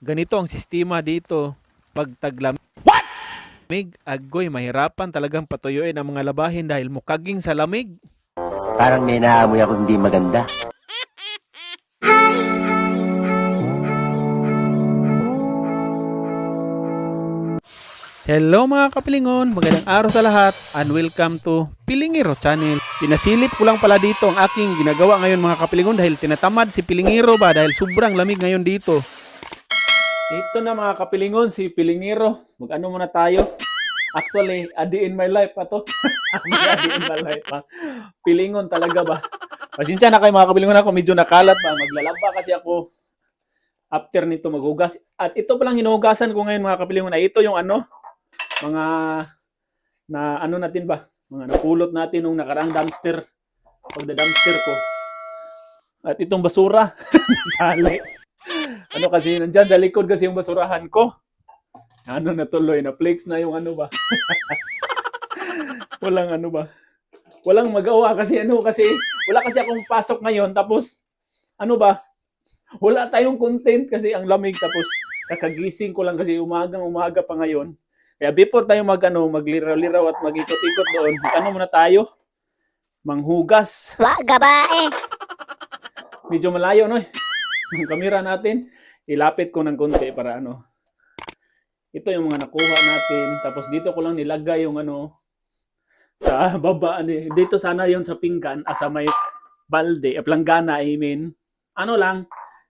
ganito ang sistema dito pag taglamig. What? Mig, agoy, mahirapan talagang patuyuin ang mga labahin dahil mukaging sa lamig. Parang may naamoy ako hindi maganda. Hello mga kapilingon, magandang araw sa lahat and welcome to Pilingiro Channel. Pinasilip ko lang pala dito ang aking ginagawa ngayon mga kapilingon dahil tinatamad si Pilingiro ba dahil sobrang lamig ngayon dito. Ito na mga kapilingon, si Pilingiro. Mag-ano muna tayo. Actually, adi in my life pa to. adi in my life pa. Pilingon talaga ba? Pasensya na kayo mga kapilingon ako, medyo nakalat ba. Maglalaba kasi ako after nito maghugas. At ito palang hinuhugasan ko ngayon mga kapilingon ay ito yung ano, mga na ano natin ba? Mga napulot natin nung nakaraang dumpster. Pagda dumpster ko. At itong basura, sali. Ano kasi, nandyan sa likod kasi yung basurahan ko. Ano natuloy, na flex na yung ano ba? Walang ano ba? Walang magawa kasi ano kasi, wala kasi akong pasok ngayon tapos, ano ba? Wala tayong content kasi ang lamig tapos kakagising ko lang kasi umagang umaga pa ngayon. Kaya before tayo mag ano, magliraw-liraw at mag-ikot-ikot doon, ano muna tayo? Manghugas. Wa gabae. Medyo malayo no. Yung kamera natin, ilapit ko ng konti para ano. Ito yung mga nakuha natin. Tapos dito ko lang nilagay yung ano sa baba ni dito sana yon sa pinggan ah, sa may balde, eh, planggana I mean. Ano lang,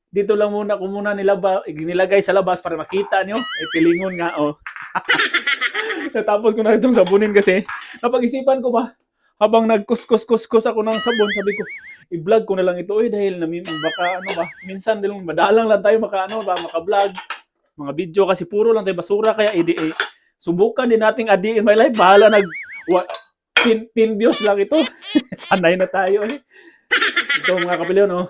dito lang muna ko muna nilaba, nilagay sa labas para makita nyo. Eh, pilingon nga, oh. Natapos ko na itong sabunin kasi napag-isipan ko ba habang nagkuskus-kuskus ako ng sabon, sabi ko, i-vlog ko na lang ito eh dahil namin baka ano ba, minsan din madalang lang tayo maka ano ba, maka-vlog. Mga video kasi puro lang tayo basura kaya edi eh, subukan din nating adi in my life. Bahala nag wa, pin, pin views lang ito. Sanay na tayo eh. Ito mga kapilyo no.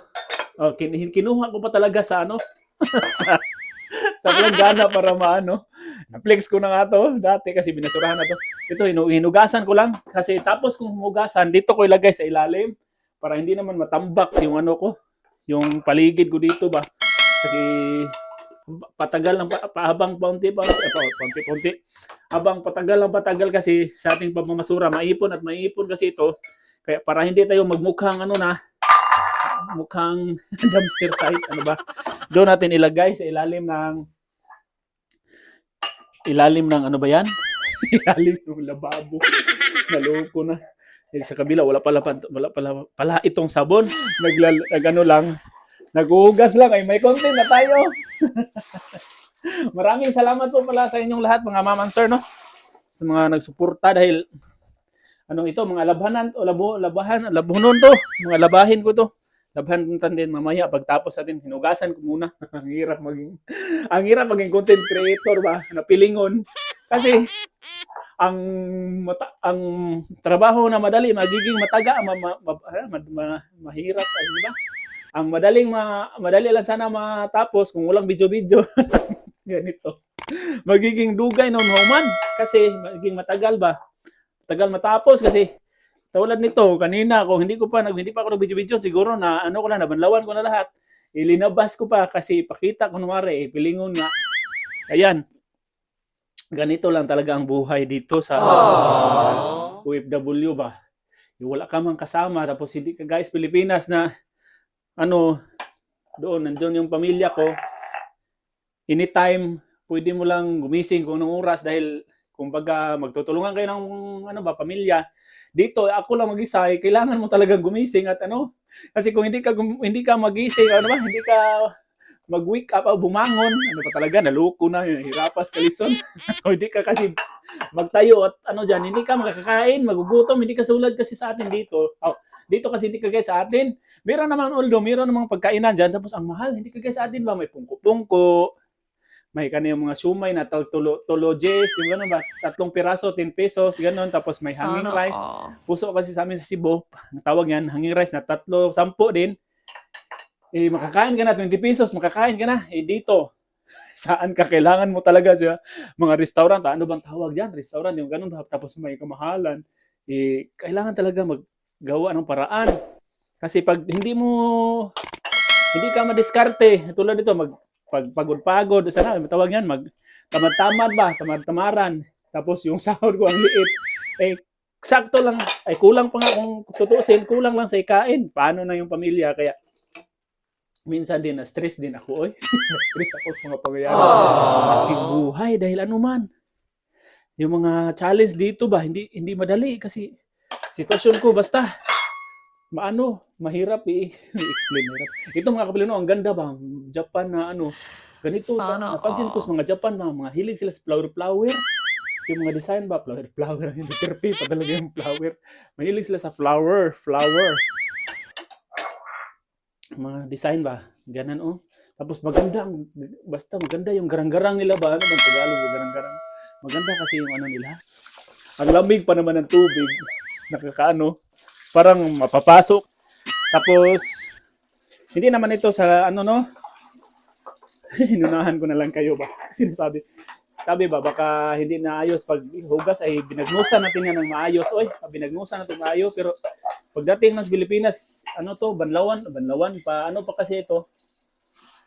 Oh, kin, kinuha ko pa talaga sa ano sa sa planggana para maano. Na-flex ko na nga to dati kasi binasurahan na to. Ito, hinu- hinugasan ko lang. Kasi tapos kung hugasan, dito ko ilagay sa ilalim para hindi naman matambak yung ano ko, yung paligid ko dito ba. Kasi patagal lang pa, pahabang paunti pa, eh, pa paunti paunti. Habang patagal lang patagal kasi sa ating pagmamasura, maipon at maipon kasi ito. Kaya para hindi tayo magmukhang ano na, mukhang dumpster site, ano ba? Doon natin ilagay sa ilalim ng ilalim ng ano ba yan? ilalim ng lababo. Naloko na. Eh, sa kabila wala pala pa- wala pala pala itong sabon. Naglal nagano lang. Naghuhugas lang ay may content na tayo. Maraming salamat po pala sa inyong lahat mga maman sir no. Sa mga nagsuporta dahil ano ito mga labhanan o labo labahan labunon to mga labahin ko to labhan kong din mamaya pagtapos natin hinugasan ko muna ang hirap maging ang hirap maging content creator ba na pilingon kasi ang mata, ang trabaho na madali magiging mataga ma, ma, ma, ma, ma- mahirap ay di ang madaling ma, madali lang sana matapos kung walang video-video. Ganito. Magiging dugay na human kasi magiging matagal ba? Tagal matapos kasi tulad nito kanina kung hindi ko pa nag hindi pa ako nag-video-video siguro na ano ko na nabanlawan ko na lahat. Ilinabas ko pa kasi ipakita kunwari eh, pilingon nga. Ayan ganito lang talaga ang buhay dito sa, sa OFW ba? Wala ka mang kasama tapos hindi ka guys Pilipinas na ano doon nandoon yung pamilya ko. Anytime pwede mo lang gumising kung anong oras dahil kumbaga magtutulungan kayo ng ano ba pamilya. Dito ako lang mag-isa eh, kailangan mo talagang gumising at ano kasi kung hindi ka hindi ka magising ano ba hindi ka mag-wake up o bumangon. Ano pa talaga naluko na hirapas kalison kung hindi ka kasi magtayo at ano diyan hindi ka makakain magugutom hindi ka sulad kasi sa atin dito. Oh, dito kasi hindi kagaya sa atin. Meron naman although meron namang pagkainan diyan tapos ang mahal hindi kagaya sa atin ba? May pungko-pungko may kaniyang mga shumay na tulo, Gs, yung gano'n ba, tatlong piraso, 10 pesos, gano'n, tapos may hanging rice. Puso kasi sa amin sa Cebu, ang tawag yan, hanging rice na tatlo, sampo din. Eh, makakain ka na, 20 pesos, makakain ka na. Eh, dito, saan ka kailangan mo talaga siya? Mga restaurant, ano bang tawag dyan? Restaurant, yung gano'n, tapos may kamahalan. Eh, kailangan talaga maggawa ng paraan. Kasi pag hindi mo, hindi ka madiskarte, tulad dito, mag, pag pagod-pagod, sana matawag yan, mag tamad-tamad ba, tamad-tamaran. Tapos yung sahod ko ang liit. Eh, sakto lang, ay kulang pa nga kung tutuusin, kulang lang sa ikain. Paano na yung pamilya? Kaya, minsan din na-stress din ako, oy. na-stress ako sa mga pangyayari sa aking buhay dahil ano man. Yung mga challenge dito ba, hindi hindi madali kasi sitwasyon ko basta maano, mahirap i- i-explain mahirap. Ito mga kapilino, ang ganda ba? Japan na ano, ganito sa Sana napansin ko sa mga Japan na mga hilig sila sa flower flower. Yung mga design ba, flower flower, hindi terpi pa talaga yung flower. Mahilig sila sa flower, flower. Mga design ba, ganun oh. Tapos maganda, ang- basta maganda yung garang-garang nila ba? Ano bang Tagalog yung garang-garang? Maganda kasi yung ano nila. Ang lamig pa naman ng tubig. Nakakaano, parang mapapasok. Tapos, hindi naman ito sa ano no, Hinunahan ko na lang kayo ba? Sinasabi. Sabi ba, baka hindi na ayos pag hugas ay binagnusan natin yan ng maayos. Oy, binagnusan natin maayos. Pero pagdating ng Pilipinas, ano to, banlawan, banlawan pa, ano pa kasi ito?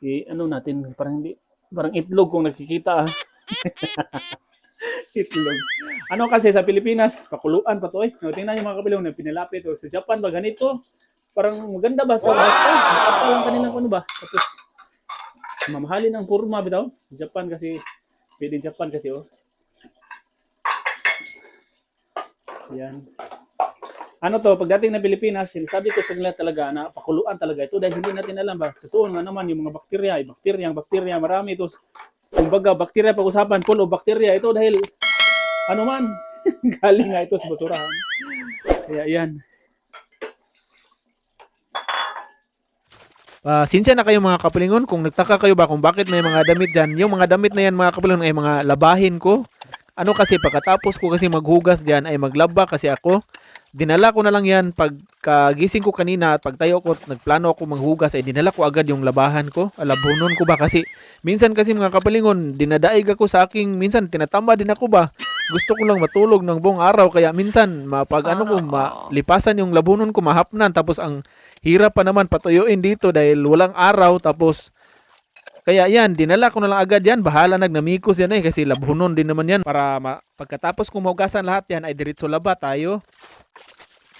I, ano natin, parang hindi, parang itlog kung nakikita ah. itlog. Ano kasi sa Pilipinas, pakuluan pa to eh. No, tingnan yung mga kapilong na pinalapit. O, sa Japan ba ganito? Parang maganda basta. Basta, basta lang kanilang ano ba? Tapos, mamahalin ang purma bitaw. Japan kasi, pwede Japan kasi oh. Yan. Ano to, pagdating ng Pilipinas, sinasabi ko sa nila talaga na pakuluan talaga ito dahil hindi natin alam ba. Totoo nga naman yung mga bakterya, yung bakterya, yung bakterya, marami ito. Kumbaga, bakterya pag-usapan, full of bakterya ito dahil ano man, galing nga ito sa basurahan. Kaya yan. Ah, sinsya na kayo mga kapilingon kung nagtaka kayo ba kung bakit may mga damit dyan. Yung mga damit na yan mga kapilingon ay mga labahin ko. Ano kasi pagkatapos ko kasi maghugas dyan ay maglaba kasi ako. Dinala ko na lang yan pagkagising ko kanina at pagtayo ko at nagplano ako maghugas ay dinala ko agad yung labahan ko. Alabunon ko ba kasi minsan kasi mga kapilingon dinadaig ako sa aking minsan tinatamba din ako ba. Gusto ko lang matulog ng buong araw kaya minsan mapag ano ko malipasan yung labunon ko mahapnan tapos ang hirap pa naman patuyuin dito dahil walang araw tapos kaya yan, dinala ko na lang agad yan. Bahala nagnamikos yan eh kasi labhunon din naman yan para ma- pagkatapos kong mahugasan lahat yan ay diretso laba tayo.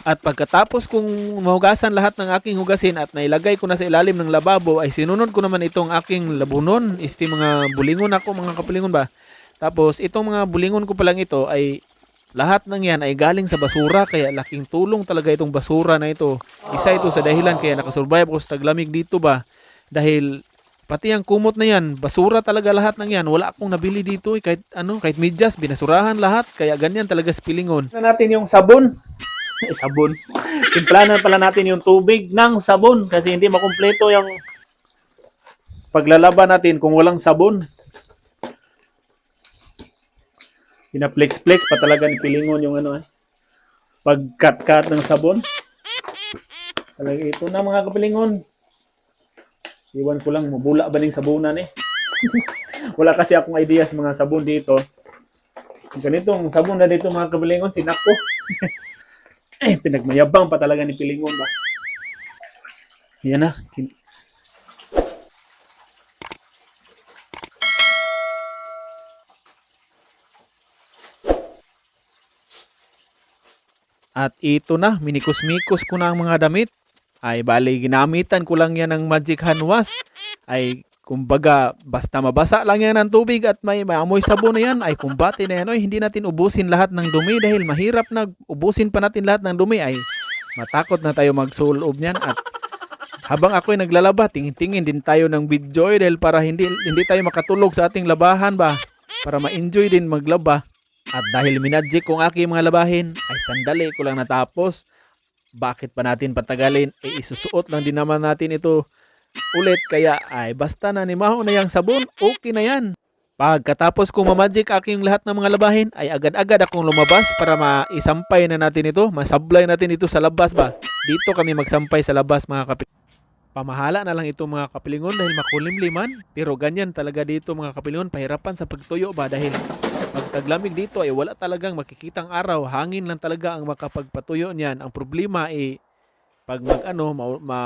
At pagkatapos kong mahugasan lahat ng aking hugasin at nailagay ko na sa ilalim ng lababo ay sinunod ko naman itong aking labunon. Isti mga bulingon ako mga kapulingon ba. Tapos itong mga bulingon ko pa lang ito ay lahat ng yan ay galing sa basura kaya laking tulong talaga itong basura na ito. Isa ito sa dahilan kaya nakasurvive ako sa taglamig dito ba. Dahil pati ang kumot na yan, basura talaga lahat ng yan. Wala akong nabili dito eh. kahit ano, kahit medyas, binasurahan lahat. Kaya ganyan talaga sa pilingon. na natin yung sabon. Eh, sabon. Timplahan pala natin yung tubig ng sabon kasi hindi makumpleto yung paglalaban natin kung walang sabon. Pinaplex-flex pa talaga ni Pilingon yung ano eh. Pag-cut-cut ng sabon. Talaga ito na mga kapilingon. Iwan ko lang, mabula ba ning sabunan eh. Wala kasi akong idea sa mga sabon dito. Ganitong sabon na dito mga kapilingon, sinako. Eh, pinagmayabang pa talaga ni Pilingon ba? Yan na. At ito na, minikus-mikos ko na ang mga damit. Ay bali, ginamitan ko lang yan ng magic hand wash. Ay kumbaga, basta mabasa lang yan ng tubig at may maamoy sabon na yan, ay kumbati na yan. Oy, hindi natin ubusin lahat ng dumi dahil mahirap na ubusin pa natin lahat ng dumi. Ay matakot na tayo magsulob niyan at habang ako'y naglalaba, tingin-tingin din tayo ng video eh, dahil para hindi hindi tayo makatulog sa ating labahan ba para ma-enjoy din maglaba. At dahil minadjik kong aking mga labahin, ay sandali ko lang natapos. Bakit pa natin patagalin? Eh isusuot lang din naman natin ito ulit. Kaya ay basta na ni Maho na yung sabon, okay na yan. Pagkatapos kong mamagic aking lahat ng mga labahin, ay agad-agad akong lumabas para maisampay na natin ito. Masablay natin ito sa labas ba? Dito kami magsampay sa labas mga kapit. Pamahala na lang ito mga kapilingon dahil makulimliman. Pero ganyan talaga dito mga kapilingon. Pahirapan sa pagtuyo ba dahil pag taglamig dito ay wala talagang makikitang araw. Hangin lang talaga ang makapagpatuyo niyan. Ang problema ay pag mag ano, ma, ma,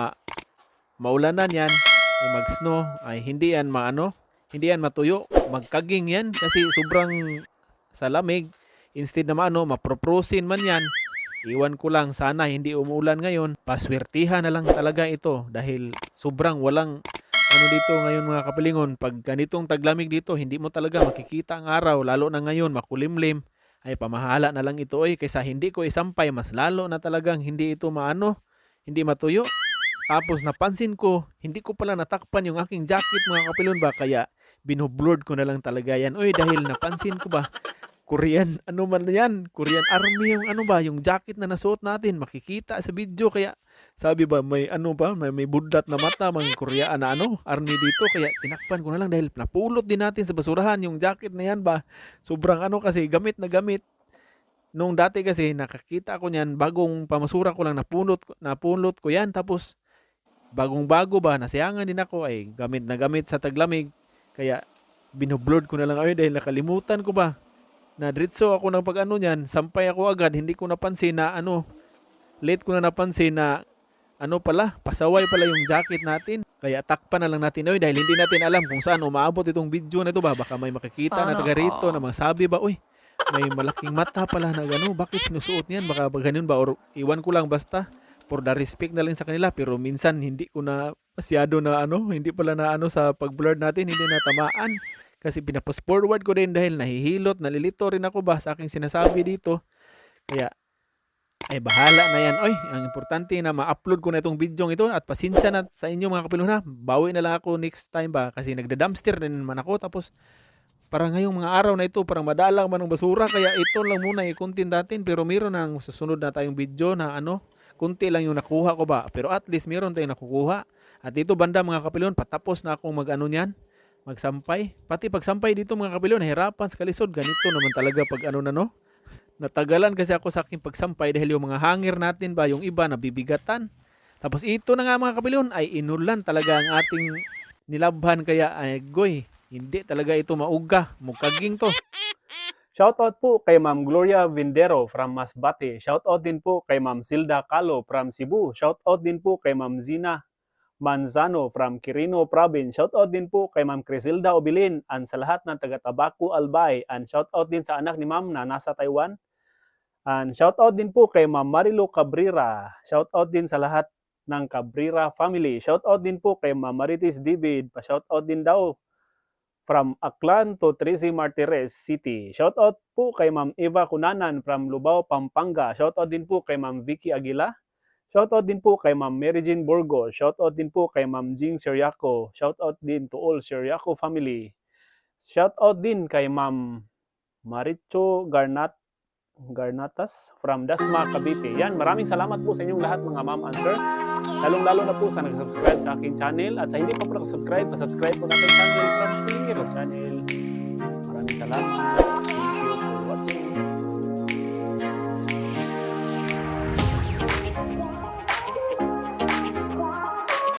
maulanan yan, ay mag-snow ay hindi yan maano, hindi yan matuyo, magkaging yan kasi sobrang sa lamig. Instead na maano, maproprosin man yan. Iwan ko lang sana hindi umuulan ngayon. Paswertihan na lang talaga ito dahil sobrang walang ano dito ngayon mga kapilingon. Pag ganitong taglamig dito, hindi mo talaga makikita ang araw lalo na ngayon makulimlim. Ay pamahala na lang ito oy kaysa hindi ko isampay mas lalo na talagang hindi ito maano, hindi matuyo. Tapos napansin ko, hindi ko pala natakpan yung aking jacket mga kapilon ba kaya binublurred ko na lang talaga yan. Oy dahil napansin ko ba Korean, ano man yan, Korean Army yung ano ba, yung jacket na nasuot natin, makikita sa video, kaya sabi ba, may ano ba, may, may budlat na mata, mga Korean na ano, army dito, kaya tinakpan ko na lang dahil napulot din natin sa basurahan yung jacket na yan ba, sobrang ano kasi, gamit na gamit, nung dati kasi nakakita ko niyan, bagong pamasura ko lang napulot, napulot ko yan, tapos bagong bago ba, nasiyangan din ako, ay gamit na gamit sa taglamig, kaya binublurred ko na lang ay dahil nakalimutan ko ba na diretso ako ng pag ano niyan, sampay ako agad, hindi ko napansin na ano, late ko na napansin na ano pala, pasaway pala yung jacket natin. Kaya takpan na lang natin oy dahil hindi natin alam kung saan umaabot itong video na ito ba. Baka may makikita na Sana taga rito na masabi ba, uy, may malaking mata pala na gano, bakit sinusuot niyan? Baka ba ganun ba? Or iwan ko lang basta for the respect na lang sa kanila pero minsan hindi ko na masyado na ano, hindi pala na ano sa pag-blur natin, hindi na tamaan. Kasi pinapost forward ko din dahil nahihilot, nalilito rin ako ba sa aking sinasabi dito. Kaya, ay bahala na yan. Oy, ang importante na ma-upload ko na itong video ito at pasensya na sa inyo mga kapilon ha. Bawi na lang ako next time ba kasi nagda-dumpster din naman ako tapos parang ngayong mga araw na ito parang madalang man ng basura kaya ito lang muna i-content natin pero meron nang susunod na tayong video na ano kunti lang yung nakuha ko ba pero at least meron tayong nakukuha at dito banda mga kapilon patapos na akong mag ano niyan magsampay. Pati pagsampay dito mga kapilyon, nahirapan sa kalisod. Ganito naman talaga pag ano na no. Natagalan kasi ako sa aking pagsampay dahil yung mga hangir natin ba, yung iba nabibigatan. Tapos ito na nga mga kapilyon, ay inulan talaga ang ating nilabhan kaya ay goy. Hindi talaga ito mauga. Mukaging to. Shoutout po kay Ma'am Gloria Vindero from Masbate. Shoutout din po kay Ma'am Silda Calo from Cebu. Shoutout din po kay Ma'am Zina Manzano from Quirino Province. Shoutout din po kay Ma'am Crisilda Obilin and sa lahat ng taga Tabaco Albay. And shoutout din sa anak ni Ma'am na nasa Taiwan. And shoutout din po kay Ma'am Marilo Cabrera. Shoutout din sa lahat ng Cabrera family. Shoutout din po kay Ma'am Maritis David. Pa-shoutout din daw from Aklan to Tracy Martires City. Shoutout po kay Ma'am Eva Kunanan from Lubao, Pampanga. Shoutout din po kay Ma'am Vicky Aguila. Shoutout din po kay Ma'am Mary Jean Burgos. Shoutout din po kay Ma'am Jing Siriaco. Shoutout din to all Siriaco family. Shoutout din kay Ma'am Maricho Garnat Garnatas from Dasma, Cavite. Yan, maraming salamat po sa inyong lahat mga ma'am and sir. Lalong-lalo na po sa nag-subscribe sa aking channel at sa hindi pa po nag-subscribe, pa-subscribe po natin channel from Hero Channel. Maraming salamat. Thank you for watching.